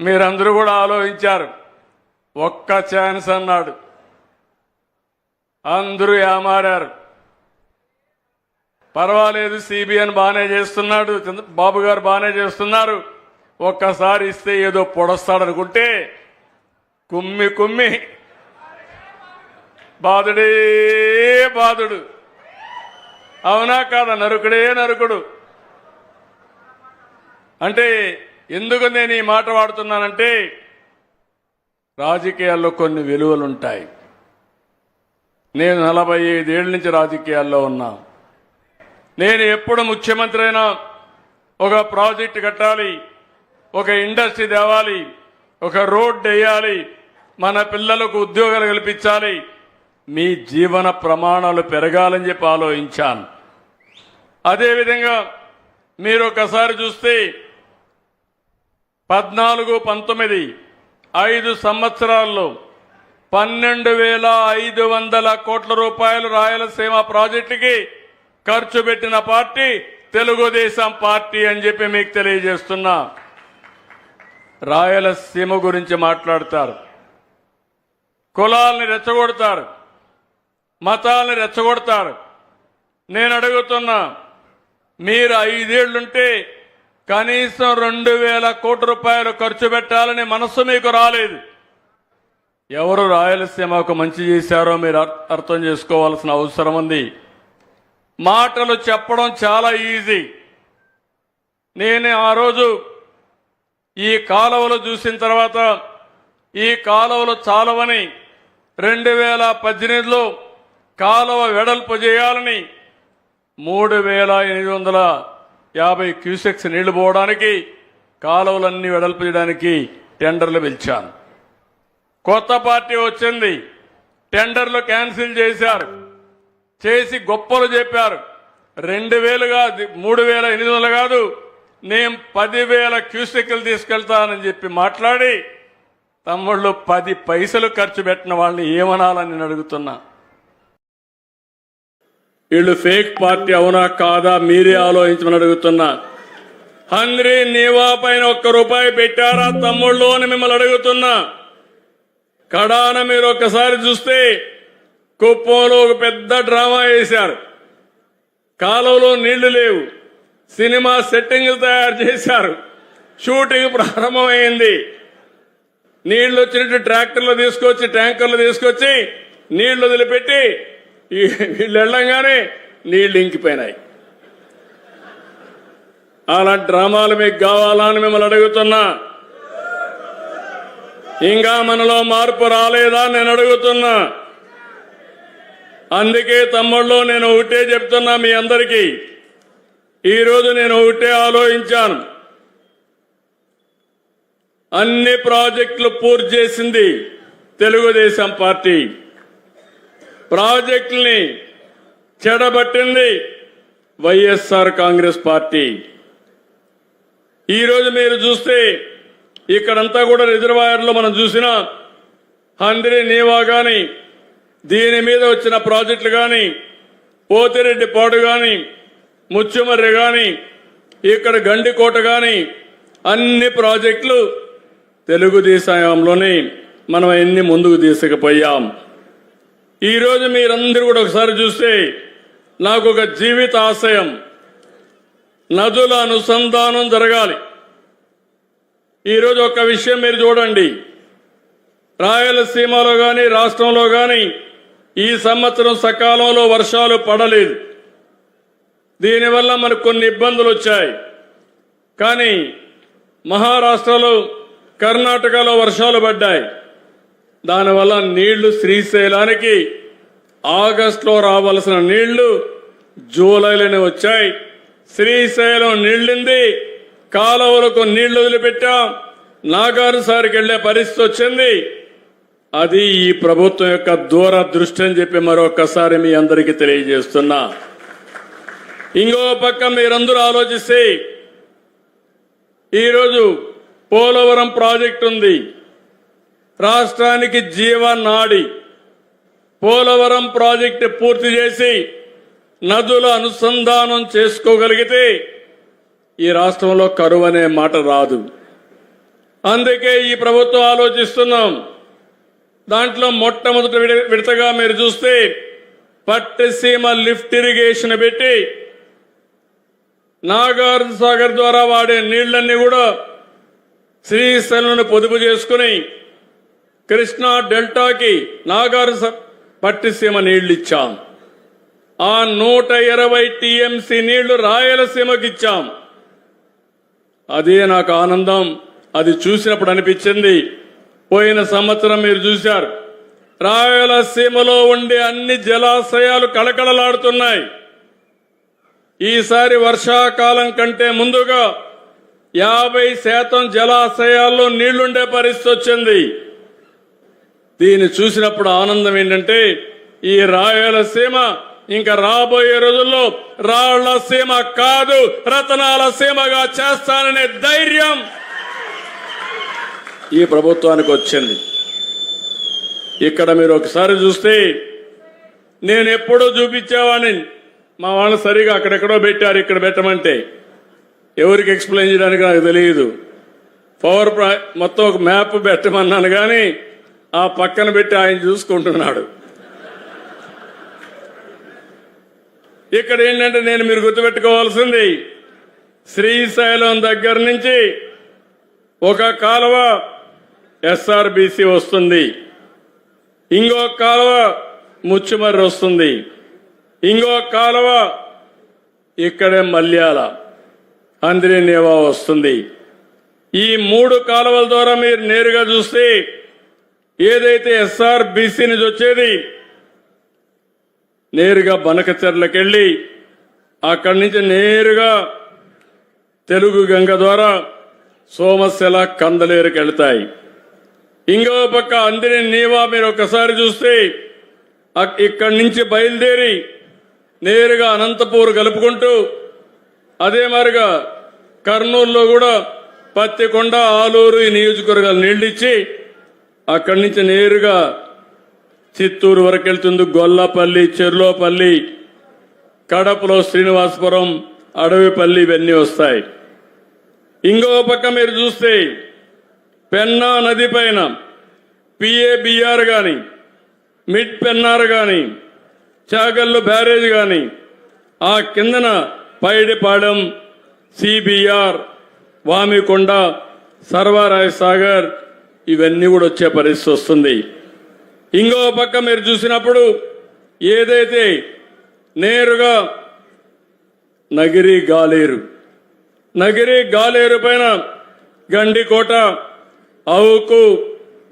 మీరందరూ కూడా ఆలోచించారు. ఒక్క ఛాన్స్ అన్నాడు. అందరూ ఏమారారు. పర్వాలేదు సిబిఎన్ బాగానే చేస్తున్నాడు. చంద్ర- బాబు గారు బాగానే చేస్తున్నారు. ఒక్కసారి ఇస్తే ఏదో పొడస్తాడనుకుంటే కుమ్మి కుమ్మి బాధుడే బాధుడు అవునా కాదా? నరుకుడే నరుకుడు. అంటే ఎందుకు నేను ఈ మాట వాడుతున్నానంటే రాజకీయాల్లో కొన్ని విలువలు ఉంటాయి నేను నలభై ఐదేళ్ళ నుంచి రాజకీయాల్లో ఉన్నా. నేను ఎప్పుడు ముఖ్యమంత్రి అయినా ఒక ప్రాజెక్ట్ కట్టాలి ఒక ఇండస్ట్రీ తేవాలి ఒక రోడ్ వేయాలి మన పిల్లలకు ఉద్యోగాలు కల్పించాలి. మీ జీవన ప్రమాణాలు పెరగాలని చెప్పి ఆలోచించాను. అదేవిధంగా మీరు ఒకసారి చూస్తే పద్నాలుగు పంతొమ్మిది ఐదు సంవత్సరాల్లో పన్నెండు వేల ఐదు వందల కోట్ల రూపాయలు రాయలసీమ ప్రాజెక్టుకి ఖర్చు పెట్టిన పార్టీ తెలుగుదేశం పార్టీ అని చెప్పి మీకు తెలియజేస్తున్నా. రాయలసీమ గురించి మాట్లాడతారు. కులాల్ని రెచ్చగొడతారు. మతాల్ని రెచ్చగొడతారు. నేను అడుగుతున్నా మీరు ఐదేళ్ళుంటే కనీసం రెండు వేల కోట్ల రూపాయలు ఖర్చు పెట్టాలని మనస్సు మీకు రాలేదు. ఎవరు రాయలసీమకు మంచి చేశారో మీరు అర్- అర్థం చేసుకోవాల్సిన అవసరం ఉంది. మాటలు చెప్పడం చాలా ఈజీ. నేను ఆ రోజు ఈ కాలువలు చూసిన తర్వాత ఈ కాలువలు చాలవని రెండు వేల పద్దెనిమిదిలో కాలువ వెడల్పు చేయాలని మూడు వేల ఎనిమిది వందల యాభై క్యూసెక్స్ నీళ్ళు పోవడానికి కాలువలన్నీ వెడల్పు చేయడానికి టెండర్లు పిలిచాను. కొత్త పార్టీ వచ్చింది. టెండర్లు క్యాన్సిల్ చేశారు. చేసి గొప్పలు చెప్పారు. రెండు వేలు కాదు మూడు వేల ఎనిమిది వందలు కాదు నేను పదివేల క్యూసెక్లు తీసుకెళ్తానని చెప్పి మాట్లాడి తమ్ముళ్ళు పది పైసలు ఖర్చు పెట్టిన వాళ్ళని ఏమనాలని నేను అడుగుతున్నా. వీళ్ళు ఫేక్ పార్టీ అవునా కాదా మీరే ఆలోచించమని అడుగుతున్నా. హంగ్రీ నీవా పైన ఒక్క రూపాయి పెట్టారా తమ్ముళ్ళు అని మిమ్మల్ని అడుగుతున్నా. కడాన మీరు ఒక్కసారి చూస్తే కుప్పంలో ఒక పెద్ద డ్రామా వేశారు. కాలువలో నీళ్ళు లేవు. సినిమా సెట్టింగ్లు తయారు చేశారు. షూటింగ్ ప్రారంభమైంది. నీళ్ళు వచ్చినట్టు ట్రాక్టర్లు తీసుకొచ్చి ట్యాంకర్లు తీసుకొచ్చి నీళ్ళు వదిలిపెట్టి ఈ వీళ్ళు వెళ్ళంగానే నీళ్ళు ఇంకిపోయినాయి. అలాంటి డ్రామాలు మీకు కావాలా అని మిమ్మల్ని అడుగుతున్నా. ఇంకా మనలో మార్పు రాలేదా నేను అడుగుతున్నా. అందుకే తమ్ముళ్ళు నేను ఒకటే చెప్తున్నా మీ అందరికీ. ఈరోజు నేను ఒకటే ఆలోచించాను. అన్ని ప్రాజెక్టులు పూర్తి చేసింది తెలుగుదేశం పార్టీ. ప్రాజెక్టుల్ని చెడబట్టింది వైఎస్ఆర్ కాంగ్రెస్ పార్టీ. ఈరోజు మీరు చూస్తే ఇక్కడంతా కూడా రిజర్వాయర్లో మనం చూసిన హందిరి నీవా కానీ దీని మీద వచ్చిన ప్రాజెక్టులు కానీ పోతిరెడ్డి పాడు కానీ ముచ్చుమర్రి కానీ ఇక్కడ గండికోట కానీ అన్ని ప్రాజెక్టులు తెలుగుదేశంలోనే మనం ఎన్ని ముందుకు తీసుకుపోయాం. ఈరోజు మీరందరూ కూడా ఒకసారి చూస్తే నాకు ఒక జీవిత ఆశయం. నదుల అనుసంధానం జరగాలి. ఈరోజు ఒక విషయం మీరు చూడండి. రాయలసీమలో కానీ రాష్ట్రంలో కానీ ఈ సంవత్సరం సకాలంలో వర్షాలు పడలేదు. దీనివల్ల మనకు కొన్ని ఇబ్బందులు వచ్చాయి. కానీ మహారాష్ట్రలో కర్ణాటకలో వర్షాలు పడ్డాయి. దానివల్ల నీళ్ళు శ్రీశైలానికి ఆగస్టులో రావాల్సిన నీళ్ళు జూలైలోనే వచ్చాయి. శ్రీశైలం నీళ్ళింది కాలువలకు నీళ్ళు వదిలిపెట్టాం. నాగారు వెళ్ళే పరిస్థితి వచ్చింది. అది ఈ ప్రభుత్వం యొక్క దూరదృష్టి అని చెప్పి మరొకసారి మీ అందరికీ తెలియజేస్తున్నా. ఇంకో పక్క మీరందరూ ఆలోచిస్తే ఈరోజు పోలవరం ప్రాజెక్టు ఉంది. రాష్ట్రానికి జీవనాడి పోలవరం ప్రాజెక్టు పూర్తి చేసి నదుల అనుసంధానం చేసుకోగలిగితే ఈ రాష్ట్రంలో కరువు అనే మాట రాదు. అందుకే ఈ ప్రభుత్వం ఆలోచిస్తున్నాం. దాంట్లో మొట్టమొదటి విడ- విడతగా మీరు చూస్తే పట్టిసీమ లిఫ్ట్ ఇరిగేషన్ పెట్టి నాగార్జున సాగర్ ద్వారా వాడే నీళ్ళన్నీ కూడా శ్రీశైలను పొదుపు చేసుకుని కృష్ణా డెల్టాకి నాగారు పట్టిసీమ నీళ్ళిచ్చాం ఆ నూట ఇరవై టీఎంసీ నీళ్ళు రాయలసీమకి ఇచ్చాం అదే నాకు ఆనందం. అది చూసినప్పుడు అనిపించింది. పోయిన సంవత్సరం మీరు చూశారు. రాయలసీమలో ఉండే అన్ని జలాశయాలు కళకళలాడుతున్నాయి. ఈసారి వర్షాకాలం కంటే ముందుగా యాభై శాతం జలాశయాల్లో నీళ్ళుండే పరిస్థితి వచ్చింది. దీన్ని చూసినప్పుడు ఆనందం ఏంటంటే ఈ రాయలసీమ ఇంకా రాబోయే రోజుల్లో రాళ్ళసీమ కాదు రతనాల సీమగా చేస్తాననే ధైర్యం ఈ ప్రభుత్వానికి వచ్చింది. ఇక్కడ మీరు ఒకసారి చూస్తే నేను ఎప్పుడూ చూపించేవాడిని. మా వాళ్ళు సరిగా అక్కడెక్కడో పెట్టారు ఇక్కడ పెట్టమంటే. ఎవరికి ఎక్స్ప్లెయిన్ చేయడానికి నాకు తెలియదు. పవర్ మొత్తం ఒక మ్యాప్ పెట్టమన్నాను కానీ ఆ పక్కన పెట్టి ఆయన చూసుకుంటున్నాడు. ఇక్కడ ఏంటంటే నేను మీరు గుర్తుపెట్టుకోవాల్సింది శ్రీశైలం దగ్గర నుంచి ఒక కాలువ ఎస్ఆర్బిసి వస్తుంది. ఇంకో కాలువ ముచ్చుమర్రి వస్తుంది. ఇంకో కాలువ ఇక్కడే మల్యాల అంద్రినేవా వస్తుంది. ఈ మూడు కాలువల ద్వారా మీరు నేరుగా చూస్తే ఏదైతే ఎస్ఆర్బీసీ నుంచి వచ్చేది నేరుగా బనకచెర్లకు వెళ్ళి అక్కడి నుంచి నేరుగా తెలుగు గంగ ద్వారా సోమశిల కందలేరుకి వెళ్తాయి ఇంకో పక్క అందిని నీవా మీరు ఒకసారి చూస్తే అక్- ఇక్కడి నుంచి బయలుదేరి నేరుగా అనంతపూర్ కలుపుకుంటూ అదే మారిగా కర్నూలులో కూడా పత్తికొండ ఆలూరు ఈ నియోజకవర్గాలు నీళ్ళిచ్చి అక్కడి నుంచి నేరుగా చిత్తూరు వరకు వెళ్తుంది గొల్లపల్లి చెర్లోపల్లి కడపలో శ్రీనివాసపురం అడవిపల్లి ఇవన్నీ వస్తాయి. ఇంకో పక్క మీరు చూస్తే పెన్నా నది పైన పిఏబిఆర్ కానీ మిడ్ పెన్నార్ కానీ చాగల్లు బ్యారేజ్ కానీ ఆ కిందన పైడిపాడెం సిబిఆర్ వామికొండ సర్వారాయ సాగర్ ఇవన్నీ కూడా వచ్చే పరిస్థితి వస్తుంది. ఇంకో పక్క మీరు చూసినప్పుడు ఏదైతే నేరుగా నగిరి గాలేరు నగిరి గాలేరు పైన గండికోట అవుకు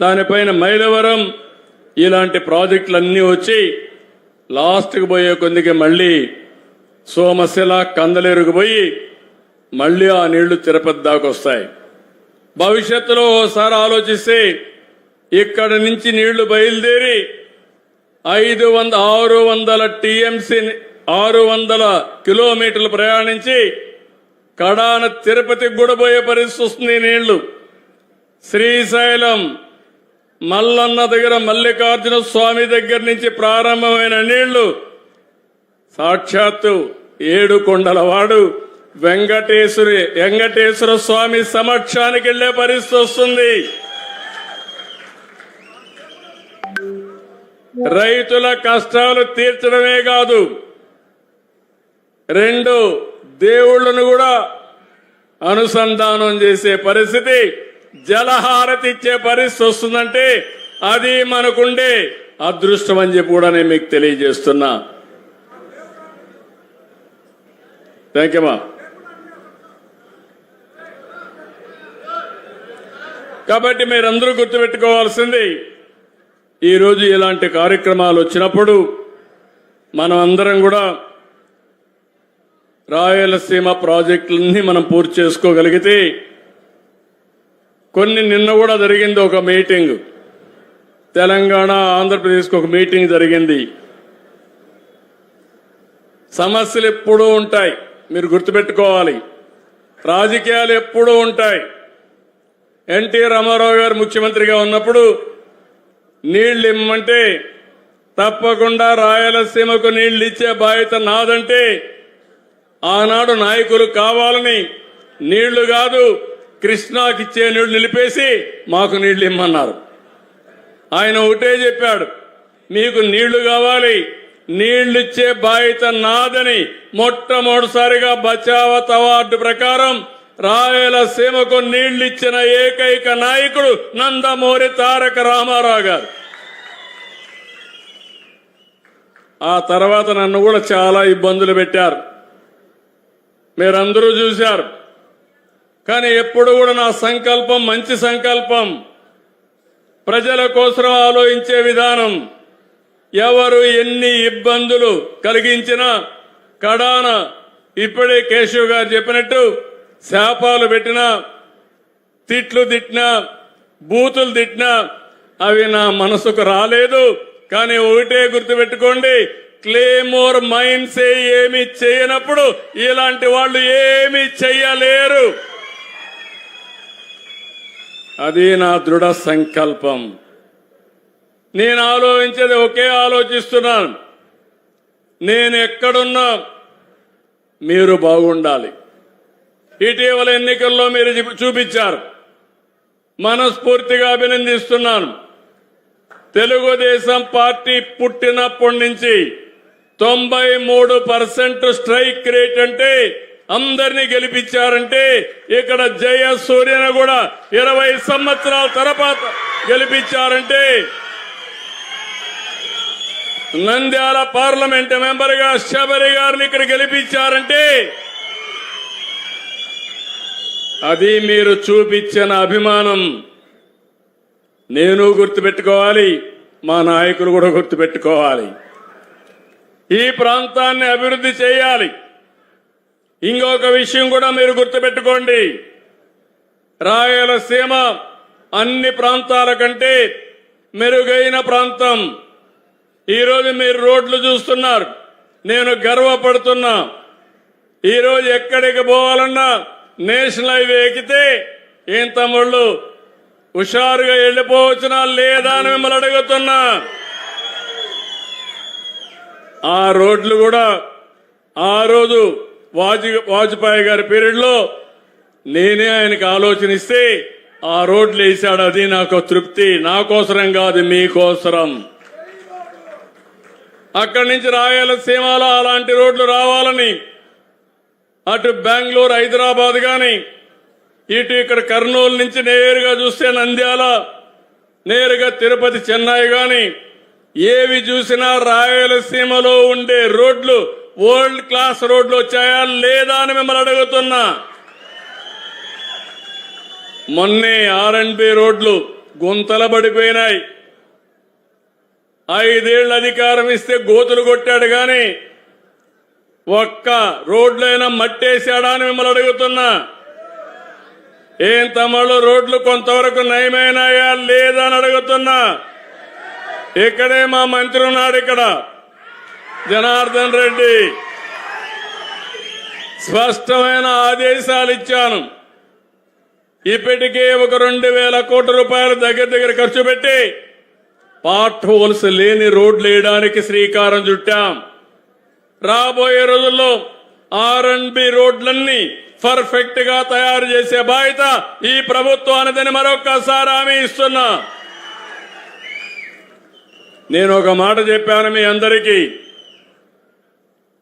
దానిపైన మైలవరం ఇలాంటి ప్రాజెక్టులన్నీ వచ్చి లాస్ట్కి పోయే కొద్దికి మళ్ళీ సోమశిల కందలేరుకు పోయి మళ్ళీ ఆ నీళ్ళు తిరుపతి దాకా వస్తాయి. భవిష్యత్తులో ఓసారి ఆలోచిస్తే ఇక్కడ నుంచి నీళ్ళు బయలుదేరి ఐదు వంద ఆరు వందల టీఎంసీ ఆరు వందల కిలోమీటర్లు ప్రయాణించి కడాన తిరుపతికి కూడా పోయే పరిస్థితి వస్తుంది నీళ్ళు. శ్రీశైలం మల్లన్న దగ్గర మల్లికార్జున స్వామి దగ్గర నుంచి ప్రారంభమైన నీళ్ళు సాక్షాత్తు ఏడు కొండల వాడు వెంకటేశ్వరి వెంకటేశ్వర స్వామి సమక్షానికి వెళ్ళే పరిస్థితి వస్తుంది. రైతుల కష్టాలు తీర్చడమే కాదు రెండు దేవుళ్ళను కూడా అనుసంధానం చేసే పరిస్థితి జలహారతి ఇచ్చే పరిస్థితి వస్తుందంటే అది మనకుండే అదృష్టం అని చెప్పి కూడా నేను మీకు తెలియజేస్తున్నా. థ్యాంక్ యూ మా కాబట్టి మీరందరూ గుర్తుపెట్టుకోవాల్సింది ఈరోజు ఇలాంటి కార్యక్రమాలు వచ్చినప్పుడు మనం అందరం కూడా రాయలసీమ ప్రాజెక్టులన్నీ మనం పూర్తి చేసుకోగలిగితే కొన్ని నిన్న కూడా జరిగింది ఒక మీటింగ్. తెలంగాణ ఆంధ్రప్రదేశ్కి ఒక మీటింగ్ జరిగింది. సమస్యలు ఎప్పుడూ ఉంటాయి మీరు గుర్తుపెట్టుకోవాలి. రాజకీయాలు ఎప్పుడూ ఉంటాయి. ఎన్టీ రామారావు గారు ముఖ్యమంత్రిగా ఉన్నప్పుడు నీళ్ళు ఇమ్మంటే తప్పకుండా రాయలసీమకు నీళ్ళు ఇచ్చే బాధ్యత నాదంటే ఆనాడు నాయకులు కావాలని నీళ్ళు కాదు కృష్ణాకి ఇచ్చే నీళ్ళు నిలిపేసి మాకు నీళ్ళు ఇమ్మన్నారు ఆయన ఒకటే చెప్పాడు మీకు నీళ్ళు కావాలి నీళ్ళు ఇచ్చే బాధ్యత నాదని మొట్టమొదటిసారిగా బచావత్ అవార్డు ప్రకారం రాయలసీమకు నీళ్ళిచ్చిన ఏకైక నాయకుడు నందమూరి తారక రామారావు గారు. ఆ తర్వాత నన్ను కూడా చాలా ఇబ్బందులు పెట్టారు. మీరందరూ చూశారు. కానీ ఎప్పుడు కూడా నా సంకల్పం మంచి సంకల్పం. ప్రజల కోసం ఆలోచించే విధానం. ఎవరు ఎన్ని ఇబ్బందులు కలిగించినా కడాన ఇప్పుడే కేశవ్ గారు చెప్పినట్టు శాపాలు పెట్టినా తిట్లు తిట్టినా బూతులు తిట్టినా అవి నా మనసుకు రాలేదు. కానీ ఒకటే గుర్తుపెట్టుకోండి క్లేమోర్ మైండ్స్ ఏమి చేయనప్పుడు ఇలాంటి వాళ్ళు ఏమి చెయ్యలేరు. అది నా దృఢ సంకల్పం. నేను ఆలోచించేది ఒకే ఆలోచిస్తున్నాను. నేను ఎక్కడున్నా మీరు బాగుండాలి. ఇటీవల ఎన్నికల్లో మీరు చూపించారు. మనస్ఫూర్తిగా అభినందిస్తున్నాను. తెలుగుదేశం పార్టీ పుట్టినప్పటి నుంచి తొంభై మూడు పర్సెంట్ స్ట్రైక్ రేట్ అంటే అందరినీ గెలిపించారంటే ఇక్కడ జయ సూర్యను కూడా ఇరవై సంవత్సరాల తర్వాత గెలిపించారంటే నంద్యాల పార్లమెంట్ మెంబర్గా శబరి గారిని ఇక్కడ గెలిపించారంటే అది మీరు చూపించిన అభిమానం. నేను గుర్తుపెట్టుకోవాలి మా నాయకులు కూడా గుర్తుపెట్టుకోవాలి. ఈ ప్రాంతాన్ని అభివృద్ధి చేయాలి. ఇంకొక విషయం కూడా మీరు గుర్తుపెట్టుకోండి. రాయలసీమ అన్ని ప్రాంతాల కంటే మెరుగైన ప్రాంతం. ఈరోజు మీరు రోడ్లు చూస్తున్నారు. నేను గర్వపడుతున్నా. ఈరోజు ఎక్కడికి పోవాలన్నా నేషనల్ హైవే ఎక్కితే ఏం తమ్ముళ్ళు? హుషారుగా వెళ్ళిపోవచ్చునా లేదా అని మిమ్మల్ని అడుగుతున్నా. ఆ రోడ్లు కూడా ఆ రోజు వాజ్ వాజ్పేయి గారి పీరియడ్లో నేనే ఆయనకి ఆలోచన ఇస్తే ఆ రోడ్లు వేసాడు. అది నాకు తృప్తి. నా కోసరం కాదు మీకోసరం అక్కడి నుంచి రాయలసీమలో అలాంటి రోడ్లు రావాలని అటు బెంగళూరు హైదరాబాద్ కానీ ఇటు ఇక్కడ కర్నూలు నుంచి నేరుగా చూస్తే నంద్యాల నేరుగా తిరుపతి చెన్నై కానీ ఏవి చూసినా రాయలసీమలో ఉండే రోడ్లు వరల్డ్ క్లాస్ రోడ్లు వచ్చాయా లేదా అని మిమ్మల్ని అడుగుతున్నా. మొన్నే ఆర్ అండ్ బి రోడ్లు గుంతల పడిపోయినాయి. ఐదేళ్ళ అధికారం ఇస్తే గోతులు కొట్టాడు కానీ ఒక్క రోడ్లైనా మట్టేశాడా అని మిమ్మల్ని అడుగుతున్నా. ఏం తమ్ముళ్ళు రోడ్లు కొంతవరకు నయమైనాయా లేదా అని అడుగుతున్నా. ఇక్కడే మా మంత్రి ఉన్నాడు ఇక్కడ. జనార్దన్ రెడ్డి. స్పష్టమైన ఆదేశాలు ఇచ్చాను. ఇప్పటికే ఒక రెండు వేల కోట్ల రూపాయలు దగ్గర దగ్గర ఖర్చు పెట్టి పార్ట్ హోల్స్ లేని రోడ్లు వేయడానికి శ్రీకారం చుట్టాం. రాబోయే రోజుల్లో ఆర్ అండ్ బి రోడ్లన్నీ పర్ఫెక్ట్గా తయారు చేసే బాధ్యత ఈ ప్రభుత్వానిదని మరొక్కసారి హామీ ఇస్తున్నా. నేను ఒక మాట చెప్పాను మీ అందరికీ.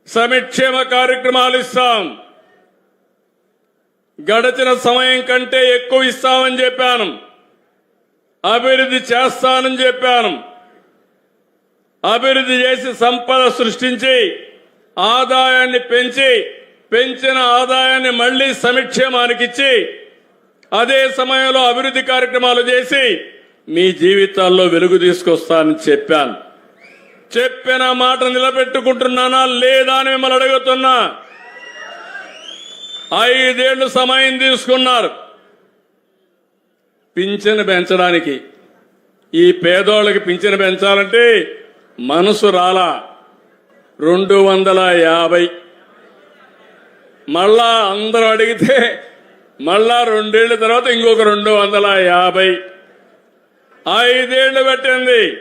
సమిక్షేమ కార్యక్రమాలు ఇస్తాం. గడిచిన సమయం కంటే ఎక్కువ ఇస్తామని చెప్పాను. అభివృద్ధి చేస్తానని చెప్పాను. అభివృద్ధి చేసి సంపద సృష్టించి ఆదాయాన్ని పెంచి పెంచిన ఆదాయాన్ని మళ్ళీ సంక్షేమానికి ఇచ్చి అదే సమయంలో అభివృద్ధి కార్యక్రమాలు చేసి మీ జీవితాల్లో వెలుగు తీసుకొస్తానని చెప్పాను. చెప్పిన మాట నిలబెట్టుకుంటున్నానా లేదా అని మిమ్మల్ని అడుగుతున్నా. ఐదేళ్ళు సమయం తీసుకున్నారు. పింఛను పెంచడానికి ఈ పేదోళ్ళకి పింఛను పెంచాలంటే మనసు రాలా. రెండు వందల యాభై. మళ్ళా అందరూ అడిగితే మళ్ళా రెండేళ్ళ తర్వాత ఇంకొక రెండు వందల యాభై. ఐదేళ్ళు పెట్టింది.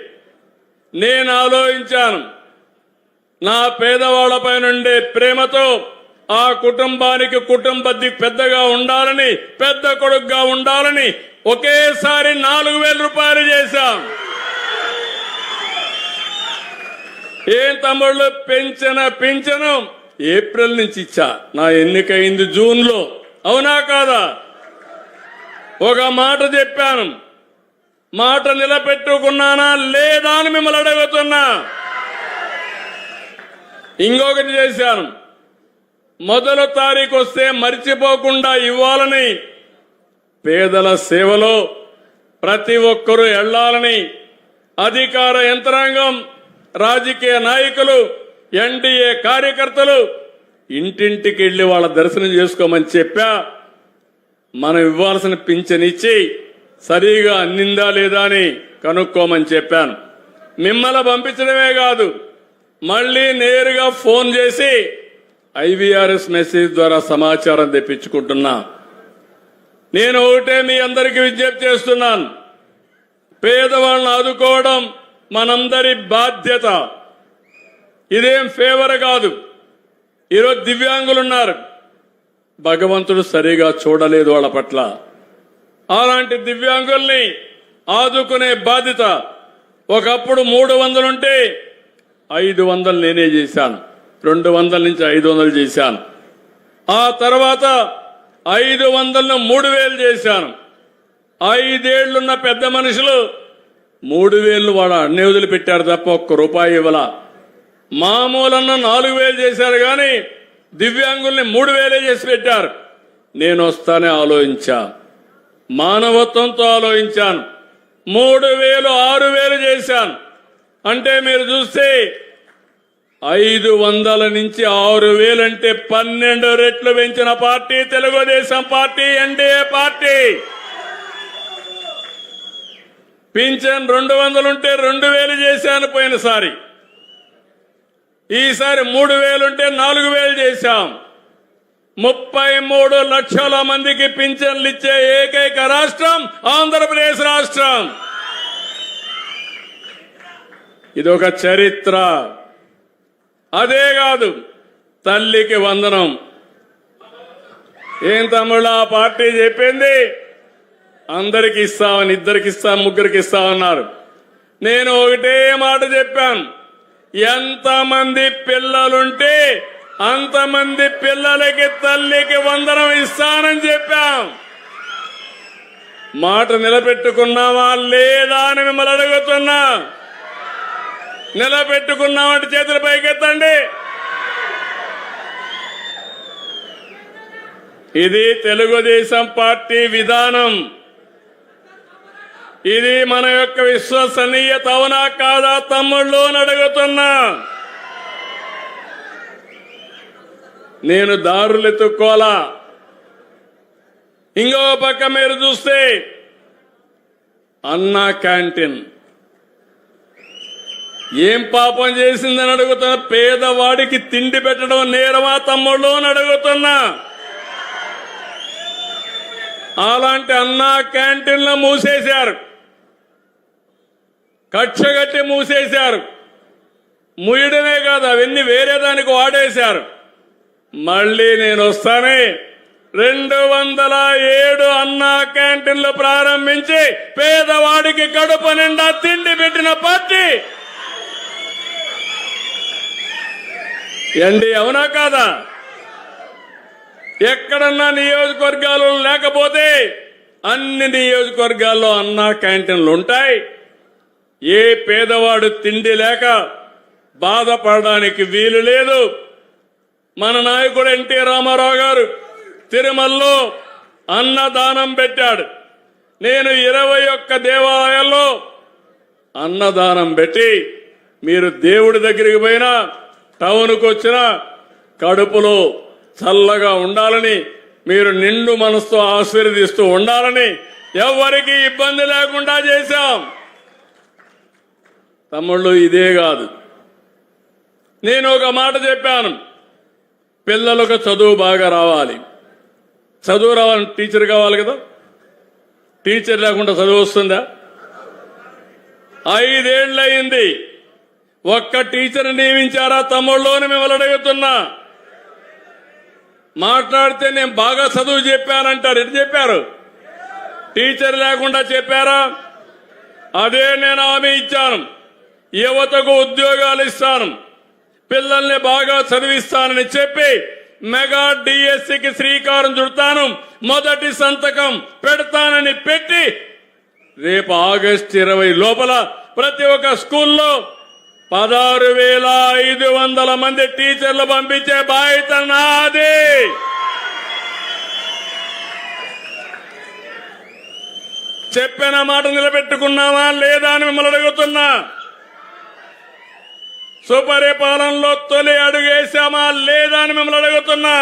నేను ఆలోచించాను. నా పేదవాళ్ళపై నుండే ప్రేమతో ఆ కుటుంబానికి కుటుంబ పెద్దగా ఉండాలని పెద్ద కొడుకుగా ఉండాలని ఒకేసారి నాలుగు వేల రూపాయలు చేశాం ఏం తమ్ముళ్ళు పెంచిన పెంచను? ఏప్రిల్ నుంచి ఇచ్చా. నా ఎన్నికైంది జూన్లో అవునా కాదా? ఒక మాట చెప్పాను. మాట నిలబెట్టుకున్నానా లేదా అని మిమ్మల్ని అడుగుతున్నా. ఇంకొకటి చేశాను. మొదలు తారీఖు వస్తే మర్చిపోకుండా ఇవ్వాలని పేదల సేవలో ప్రతి ఒక్కరూ వెళ్ళాలని అధికార యంత్రాంగం రాజకీయ నాయకులు ఎన్డీఏ కార్యకర్తలు ఇంటింటికి వెళ్ళి వాళ్ళ దర్శనం చేసుకోమని చెప్పా. మనం ఇవ్వాల్సిన పింఛన్ ఇచ్చి సరిగా అందిందా లేదా అని కనుక్కోమని చెప్పాను. మిమ్మల్ని పంపించడమే కాదు మళ్ళీ నేరుగా ఫోన్ చేసి ఐవీఆర్ఎస్ మెసేజ్ ద్వారా సమాచారం తెప్పించుకుంటున్నా. నేను ఒకటే మీ అందరికీ విజ్ఞప్తి చేస్తున్నాను. పేదవాళ్ళని ఆదుకోవడం మనందరి బాధ్యత. ఇదేం ఫేవర్ కాదు. ఈరోజు దివ్యాంగులు ఉన్నారు భగవంతుడు సరిగా చూడలేదు వాళ్ళ పట్ల. అలాంటి దివ్యాంగుల్ని ఆదుకునే బాధ్యత ఒకప్పుడు మూడు వందలుంటే ఐదు వందలు నేనే చేశాను. రెండు వందల నుంచి ఐదు వందలు చేశాను. ఆ తర్వాత ఐదు వందలను మూడు వేలు చేశాను. ఐదేళ్ళున్న పెద్ద మనుషులు మూడు వేలు వాడు అన్ని వదిలిపెట్టారు తప్ప ఒక్క రూపాయి ఇవ్వాల. మామూలన్న నాలుగు వేలు చేశారు కానీ దివ్యాంగుల్ని మూడు వేలే చేసి పెట్టారు. నేను వస్తానే ఆలోచించా. మానవత్వంతో ఆలోచించాను. మూడు వేలు ఆరు వేలు చేశాను. అంటే మీరు చూస్తే ఐదు వందల నుంచి ఆరు వేలంటే పన్నెండు రెట్లు పెంచిన party Telugu Desam party NDA party. Pension రెండు వందలుంటే రెండు వేలు చేశాను పోయినసారి. ఈసారి మూడు వేలుంటే నాలుగు వేలు చేశాం. ముప్పై మూడు లక్షల మందికి పింఛన్లు ఇచ్చే ఏకైక రాష్ట్రం ఆంధ్రప్రదేశ్ రాష్ట్రం. ఇది ఒక చరిత్ర. అదే కాదు తల్లికి వందనం. ఏం తమ్ముళ్ళు ఆ పార్టీ చెప్పింది? అందరికి ఇస్తామని ఇద్దరికి ఇస్తాం ముగ్గురికి ఇస్తామన్నారు. నేను ఒకటే మాట చెప్పాను. ఎంతమంది పిల్లలుంటే అంతమంది పిల్లలకి తల్లికి వందనం ఇస్తానని చెప్పాం. మాట నిలబెట్టుకున్నావా లేదా అని మిమ్మల్ని అడుగుతున్నా. నిలబెట్టుకున్నామంటే చేతులు పైకెత్తండి. ఇది తెలుగుదేశం పార్టీ విధానం. ఇది మన యొక్క విశ్వసనీయత అవునా కాదా తమ్ముళ్ళు అని అడుగుతున్నా. నేను దారులు ఎత్తుక్కోలా ఇంకో పక్క మీరు చూస్తే అన్నా క్యాంటీన్. ఏం పాపం చేసిందని అడుగుతున్నా పేదవాడికి తిండి పెట్టడం నేరమా తమ్ముళ్ళు అని అడుగుతున్నా. అలాంటి అన్నా క్యాంటీన్లు మూసేశారు. కక్షగట్టి మూసేశారు. ముయ్యడమే కాదు అవన్నీ వేరే దానికి వాడేశారు. మళ్ళీ నేను వస్తానే రెండు వందల ఏడు అన్నా క్యాంటీన్లు ప్రారంభించి పేదవాడికి కడుపు నిండా తిండి పెట్టిన పార్టీ. ఎండి అవునా కాదా? ఎక్కడన్నా నియోజకవర్గాలు లేకపోతే అన్ని నియోజకవర్గాల్లో అన్నా క్యాంటీన్లు ఉంటాయి. ఏ పేదవాడు తిండి లేక బాధపడడానికి వీలు లేదు. మన నాయకుడు ఎన్టీ రామారావు గారు తిరుమలలో అన్నదానం పెట్టాడు. నేను ఇరవై ఒక్క దేవాలయాల్లో అన్నదానం పెట్టి మీరు దేవుడి దగ్గరికి పోయినా టౌన్కు వచ్చినా కడుపులో చల్లగా ఉండాలని మీరు నిండు మనసుతో ఆశీర్వదిస్తూ ఉండాలని ఎవరికి ఇబ్బంది లేకుండా చేశాం. తమ్ముళ్ళు ఇదే కాదు. నేను ఒక మాట చెప్పాను. పిల్లలకు చదువు బాగా రావాలి. చదువు రావాలని టీచర్ కావాలి కదా? టీచర్ లేకుండా చదువు వస్తుందా? ఐదేళ్ళయింది ఒక్క టీచర్ నియమించారా తమ్ముళ్ళోని మిమ్మల్ని అడుగుతున్నా. మాట్లాడితే నేను బాగా చదువు చెప్పానంటారు. ఎటు చెప్పారు? టీచర్ లేకుండా చెప్పారా? అదే నేను హామీ ఇచ్చాను. యువతకు ఉద్యోగాలు ఇస్తాను. పిల్లల్ని బాగా చదివిస్తానని చెప్పి మెగా డిఎస్సికి శ్రీకారం చుడతాను. మొదటి సంతకం పెడతానని పెట్టి రేపు ఆగస్టు ఇరవై లోపల ప్రతి ఒక్క స్కూల్లో పదహారు వేల ఐదు వందల మంది టీచర్లు పంపించే బాధ్యత నాది. చెప్పిన మాట నిలబెట్టుకున్నావా లేదా అని మిమ్మల్ని అడుగుతున్నా. సుపరిపాలనలో తొలి అడుగేశామా లేదా అని మిమ్మల్ని అడుగుతున్నా.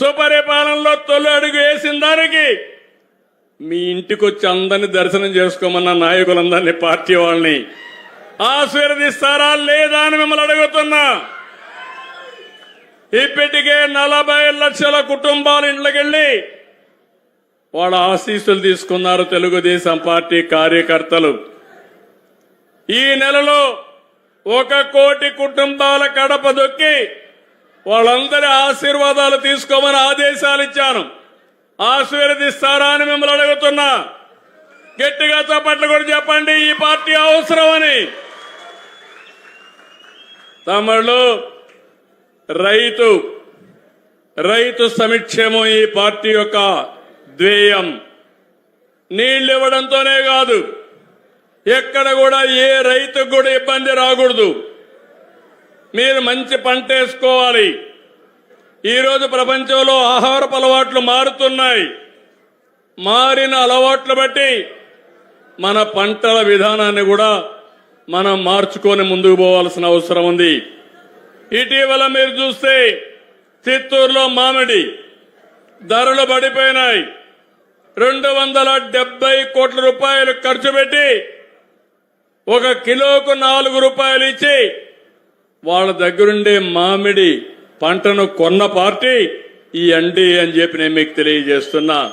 సుపరిపాలనలో తొలి అడుగు వేసిన దానికి మీ ఇంటికి వచ్చి అందరిని దర్శనం చేసుకోమన్న నాయకులందరినీ పార్టీ వాళ్ళని ఆశీర్వదిస్తారా లేదా అని మిమ్మల్ని అడుగుతున్నా. ఇప్పటికే నలభై లక్షల కుటుంబాలు ఇంట్లోకెళ్ళి వాళ్ళ ఆశీస్సులు తీసుకున్నారు తెలుగుదేశం పార్టీ కార్యకర్తలు. ఈ నెలలో ఒక కోటి కుటుంబాల కడప దొక్కి వాళ్ళందరి ఆశీర్వాదాలు తీసుకోమని ఆదేశాలు ఇచ్చాను. ఆశీర్వదిస్తారా అని మిమ్మల్ని అడుగుతున్నా. గట్టిగా చప్పట్లు కూడా చెప్పండి ఈ పార్టీ అవసరమని. తమిళలో రైతు రైతు సమిక్షేమం ఈ పార్టీ యొక్క ధ్యేయం. నీళ్ళు ఇవ్వడంతోనే కాదు ఎక్కడ కూడా ఏ రైతుకు కూడా ఇబ్బంది రాకూడదు. మీరు మంచి పంట వేసుకోవాలి. ఈరోజు ప్రపంచంలో ఆహారపు అలవాట్లు మారుతున్నాయి. మారిన అలవాట్లు బట్టి మన పంటల విధానాన్ని కూడా మనం మార్చుకొని ముందుకు పోవాల్సిన అవసరం ఉంది. ఇటీవల మీరు చూస్తే చిత్తూరులో మామిడి ధరలు పడిపోయినాయి. రెండు వందల డెబ్బై కోట్ల రూపాయలు ఖర్చు పెట్టి ఒక కిలోకు నాలుగు రూపాయలు ఇచ్చి వాళ్ళ దగ్గరుండే మామిడి పంటను కొన్న పార్టీ ఈ అండి అని చెప్పి నేను మీకు తెలియజేస్తున్నా.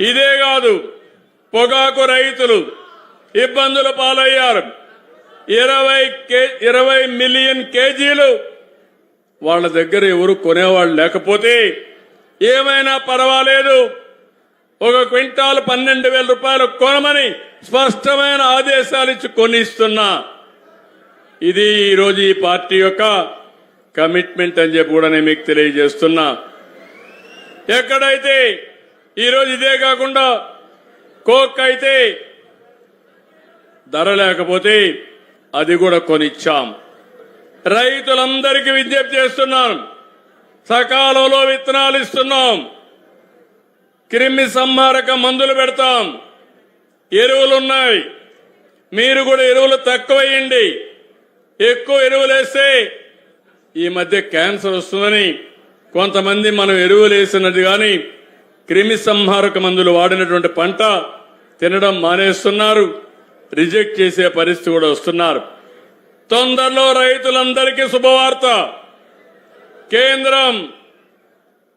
ఇదే కాదు పొగాకు రైతులు ఇబ్బందుల పాలయ్యారు. ఇరవై కే ఇరవై మిలియన్ కేజీలు వాళ్ళ దగ్గర ఎవరు కొనేవాళ్ళు లేకపోతే ఏమైనా పర్వాలేదు. ఒక క్వింటాల్ పన్నెండు వేల రూపాయలు కొనమని స్పష్టమైన ఆదేశాలు ఇచ్చి కొనిస్తున్నా. ఇది ఈరోజు ఈ పార్టీ యొక్క కమిట్మెంట్ అని చెప్పి కూడా నేను మీకు తెలియజేస్తున్నా. ఎక్కడైతే ఈరోజు ఇదే కాకుండా కోక్ అయితే ధర లేకపోతే అది కూడా కొనిచ్చాం. రైతులందరికీ విజ్ఞప్తి చేస్తున్నాం. సకాలంలో విత్తనాలు ఇస్తున్నాం. క్రిమి సంహారక మందులు పెడతాం. ఎరువులు ఉన్నాయి మీరు కూడా ఎరువులు తక్కువేయండి ఎక్కువ ఎరువులు వేస్తే ఈ మధ్య క్యాన్సర్ వస్తుందని కొంతమంది మనం ఎరువులు వేసినది కానీ క్రిమి సంహారక మందులు వాడినటువంటి పంట తినడం మానేస్తున్నారు. రిజెక్ట్ చేసే పరిస్థితి కూడా వస్తున్నారు. తొందరలో రైతులందరికీ శుభవార్త. కేంద్రం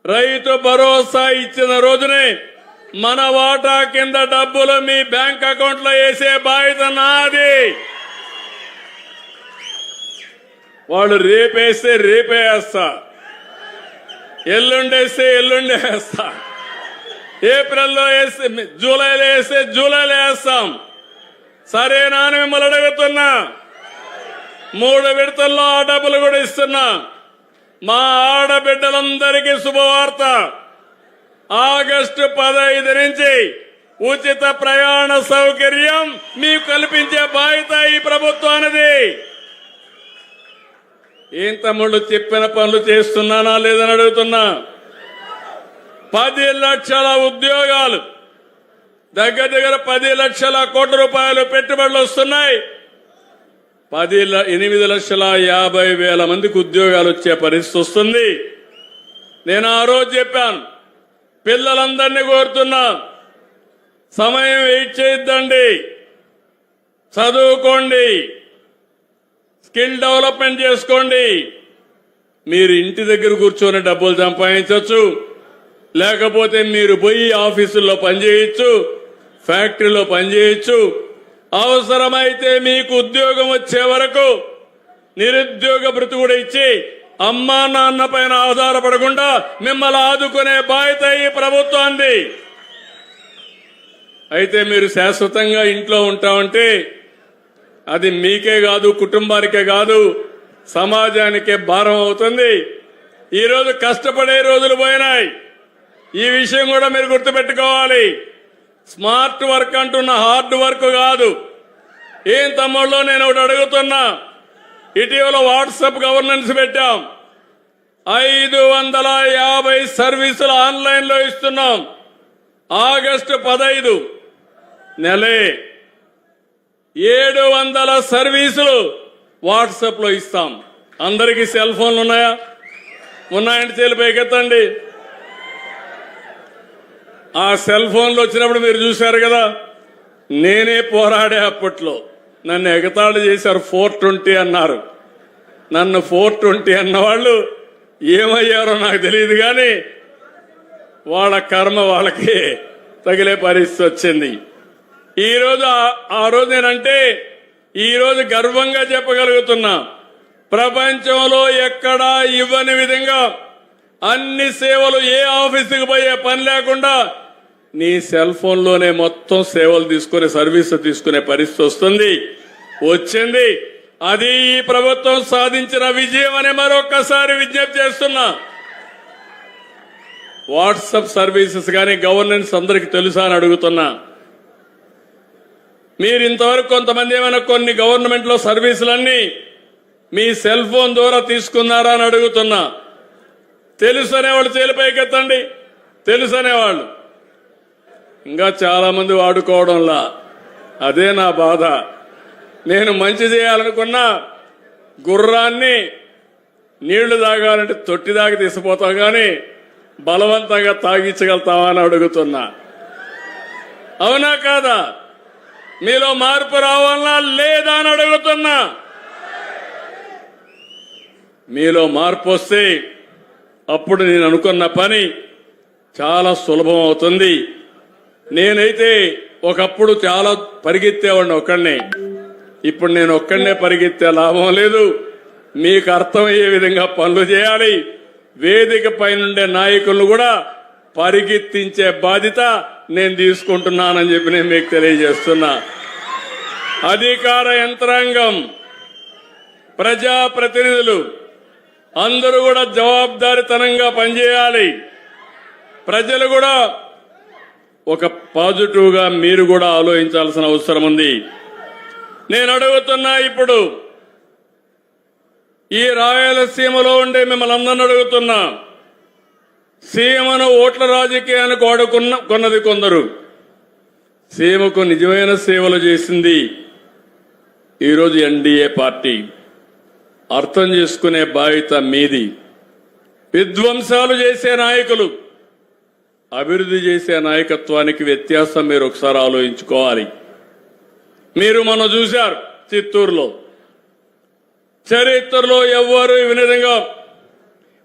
రైతు భరోసా ఇచ్చిన రోజునే మన వాటా కింద డబ్బులు మీ బ్యాంక్ అకౌంట్లో వేసే బాధ్యత నాది. వాళ్ళు రేపేస్తే రేపే వేస్తా. ఎల్లుండేస్తే ఎల్లుండే వేస్తా. ఏప్రిల్లో వేస్తే జూలైలో వేస్తే జూలైలో వేస్తాం. సరేనా అని మిమ్మల్ని అడుగుతున్నా. మూడు విడతల్లో ఆ డబ్బులు కూడా ఇస్తున్నా. మా ఆడబిడ్డలందరికీ శుభవార్త. ఆగస్టు పదహైదు నుంచి ఉచిత ప్రయాణ సౌకర్యం మీకు కల్పించే బాధ్యత ఈ ప్రభుత్వానిది. ఏం తమ్ముళ్ళు చెప్పిన పనులు చేస్తున్నానా లేదని అడుగుతున్నా. పది లక్షల ఉద్యోగాలు దగ్గర దగ్గర పది లక్షల కోట్ల రూపాయలు పెట్టుబడులు వస్తున్నాయి. పది ల- ఎనిమిది లక్షల యాభై వేల మందికి ఉద్యోగాలు వచ్చే పరిస్థితి వస్తుంది. నేను ఆ రోజు చెప్పాను పిల్లలందరినీ కోరుతున్నా సమయం వెయిట్ చేయొద్దండి చదువుకోండి స్కిల్ డెవలప్మెంట్ చేసుకోండి. మీరు ఇంటి దగ్గర కూర్చొని డబ్బులు సంపాదించవచ్చు లేకపోతే మీరు పోయి ఆఫీసుల్లో పనిచేయచ్చు ఫ్యాక్టరీలో పనిచేయచ్చు అవసరమైతే మీకు ఉద్యోగం వచ్చే వరకు నిరుద్యోగ భృతి కూడా ఇచ్చి అమ్మా నాన్న పైన ఆధారపడకుండా మిమ్మల్ని ఆదుకునే బాధ్యత ఈ ప్రభుత్వాన్ని అయితే మీరు శాశ్వతంగా ఇంట్లో ఉంటామంటే అది మీకే కాదు కుటుంబానికే కాదు సమాజానికే భారం అవుతుంది. ఈరోజు కష్టపడే రోజులు పోయినాయి. ఈ విషయం కూడా మీరు గుర్తుపెట్టుకోవాలి. స్మార్ట్ వర్క్ అంటున్న హార్డ్ వర్క్ కాదు. ఏం తమ్ముళ్ళు నేను ఒకటి అడుగుతున్నా. ఇటీవల వాట్సాప్ గవర్నెన్స్ పెట్టాం. ఐదు వందల యాభై సర్వీసులు ఆన్లైన్లో ఇస్తున్నాం. ఆగస్టు పదైదు నెలే. ఏడు వందల సర్వీసులు వాట్సాప్లో ఇస్తాం. అందరికీ సెల్ ఫోన్లు ఉన్నాయా? ఉన్నాయంటే చేలిపోయి పైకెత్తండి. ఆ సెల్ ఫోన్లు వచ్చినప్పుడు మీరు చూశారు కదా? నేనే పోరాడే అప్పట్లో. నన్ను ఎగతాళి చేశారు ఫోర్ ట్వంటీ అన్నారు. నన్ను ఫోర్ ట్వంటీ అన్న వాళ్ళు ఏమయ్యారో నాకు తెలియదు కానీ వాళ్ళ కర్మ వాళ్ళకి తగిలే పరిస్థితి వచ్చింది. ఈరోజు ఆ- రోజు నేనంటే ఈరోజు గర్వంగా చెప్పగలుగుతున్నా. ప్రపంచంలో ఎక్కడా ఇవ్వని విధంగా అన్ని సేవలు ఏ ఆఫీసుకి పోయే పని లేకుండా నీ సెల్ ఫోన్లోనే మొత్తం సేవలు తీసుకునే సర్వీస్ తీసుకునే పరిస్థితి వస్తుంది. వచ్చింది. అది ఈ ప్రభుత్వం సాధించిన విజయం అని మరొకసారి విజ్ఞప్తి చేస్తున్నా. వాట్సప్ సర్వీసెస్ కానీ గవర్నెన్స్ అందరికి తెలుసా అని అడుగుతున్నా. మీరు ఇంతవరకు కొంతమంది ఏమైనా కొన్ని గవర్నమెంట్లో సర్వీసులన్నీ మీ సెల్ ఫోన్ ద్వారా తీసుకున్నారా అని అడుగుతున్నా. తెలుసు అనేవాళ్ళు తేలిపైకెత్తండి తెలుసు అనేవాళ్ళు ఇంకా చాలా మంది వాడుకోవడంలా. అదే నా బాధ. నేను మంచి చేయాలనుకున్నా గుర్రాన్ని నీళ్ళు తాగాలంటే తొట్టి దాకా తీసిపోతాం కానీ బలవంతంగా తాగించగలుగుతావా అని అడుగుతున్నా. అవునా కాదా? మీలో మార్పు రావాలనా లేదా అని అడుగుతున్నా. మీలో మార్పు వస్తే అప్పుడు నేను అనుకున్న పని చాలా సులభం అవుతుంది. నేనైతే ఒకప్పుడు చాలా పరిగెత్తేవాడిని ఒక్కడిని. ఇప్పుడు నేను ఒక్కడనే పరిగెత్తే లాభం లేదు. మీకు అర్థమయ్యే విధంగా పనులు చేయాలి. వేదిక పైనుండే నాయకులను కూడా పరిగెత్తించే బాధ్యత నేను తీసుకుంటున్నానని చెప్పి నేను మీకు తెలియజేస్తున్నా. అధికార యంత్రాంగం ప్రజాప్రతినిధులు అందరూ కూడా జవాబుదారితనంగా పనిచేయాలి. ప్రజలు కూడా ఒక పాజిటివ్గా మీరు కూడా ఆలోచించాల్సిన అవసరం ఉంది. నేను అడుగుతున్నా ఇప్పుడు ఈ రాయలసీమలో ఉండే మిమ్మల్ని అందరిని అడుగుతున్నా. సీమను ఓట్ల రాజకీయానికి వాడుకున్న కొన్నది కొందరు. సీమకు నిజమైన సేవలు చేసింది ఈరోజు ఎన్డీఏ పార్టీ. అర్థం చేసుకునే బాధ్యత మీది. విధ్వంసాలు చేసే నాయకులు. అభివృద్ధి చేసే నాయకత్వానికి వ్యత్యాసం మీరు ఒకసారి ఆలోచించుకోవాలి. మీరు మనం చూశారు చిత్తూరులో. చరిత్రలో ఎవ్వరు ఈ విధంగా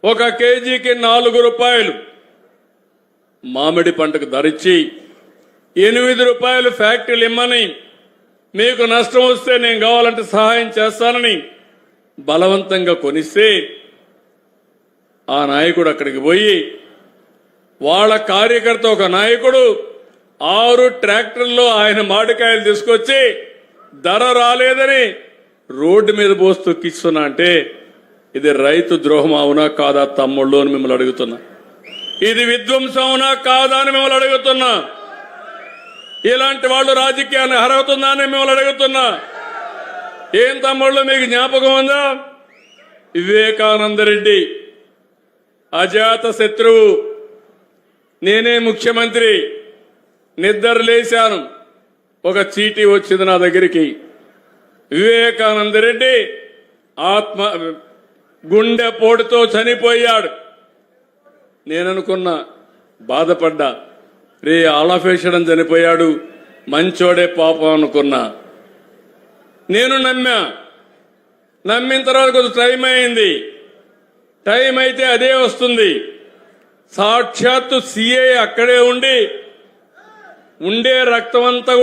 ఒక కేజీకి నాలుగు రూపాయలు మామిడి పంటకు ధరిచ్చి ఎనిమిది రూపాయలు ఫ్యాక్టరీలు ఇమ్మని మీకు నష్టం వస్తే నేను కావాలంటే సహాయం చేస్తానని బలవంతంగా కొనిస్తే ఆ నాయకుడు అక్కడికి పోయి వాళ్ళ కార్యకర్త ఒక నాయకుడు ఆరు ట్రాక్టర్లో ఆయన మామిడికాయలు తీసుకొచ్చి ధర రాలేదని రోడ్డు మీద పోసి తొక్కిస్తున్నా అంటే ఇది రైతు ద్రోహం అవునా కాదా తమ్ముళ్ళు అని మిమ్మల్ని అడుగుతున్నా. ఇది విధ్వంసం అవునా కాదా అని మిమ్మల్ని అడుగుతున్నా. ఇలాంటి వాళ్ళు రాజకీయాన్ని అర్హతుందా అని మిమ్మల్ని అడుగుతున్నా. ఏం తమ్ముళ్ళు మీకు జ్ఞాపకం ఉందా? వివేకానంద రెడ్డి అజాత శత్రువు నేనే ముఖ్యమంత్రి. నిద్ర లేశాను. ఒక చీటీ వచ్చింది నా దగ్గరికి. వివేకానంద రెడ్డి ఆత్మ గుండె పోటుతో చనిపోయాడు. నేననుకున్నా బాధపడ్డా. రే ఆలఫేషడం చనిపోయాడు. మంచోడే పాపం అనుకున్నా. నేను నమ్మా. నమ్మిన తర్వాత కొంచెం టైం అయింది. టైం అయితే అదే వస్తుంది. సాక్షాత్తు సిఏ అక్కడే ఉండి ఉండే రక్తం అంతా కూడా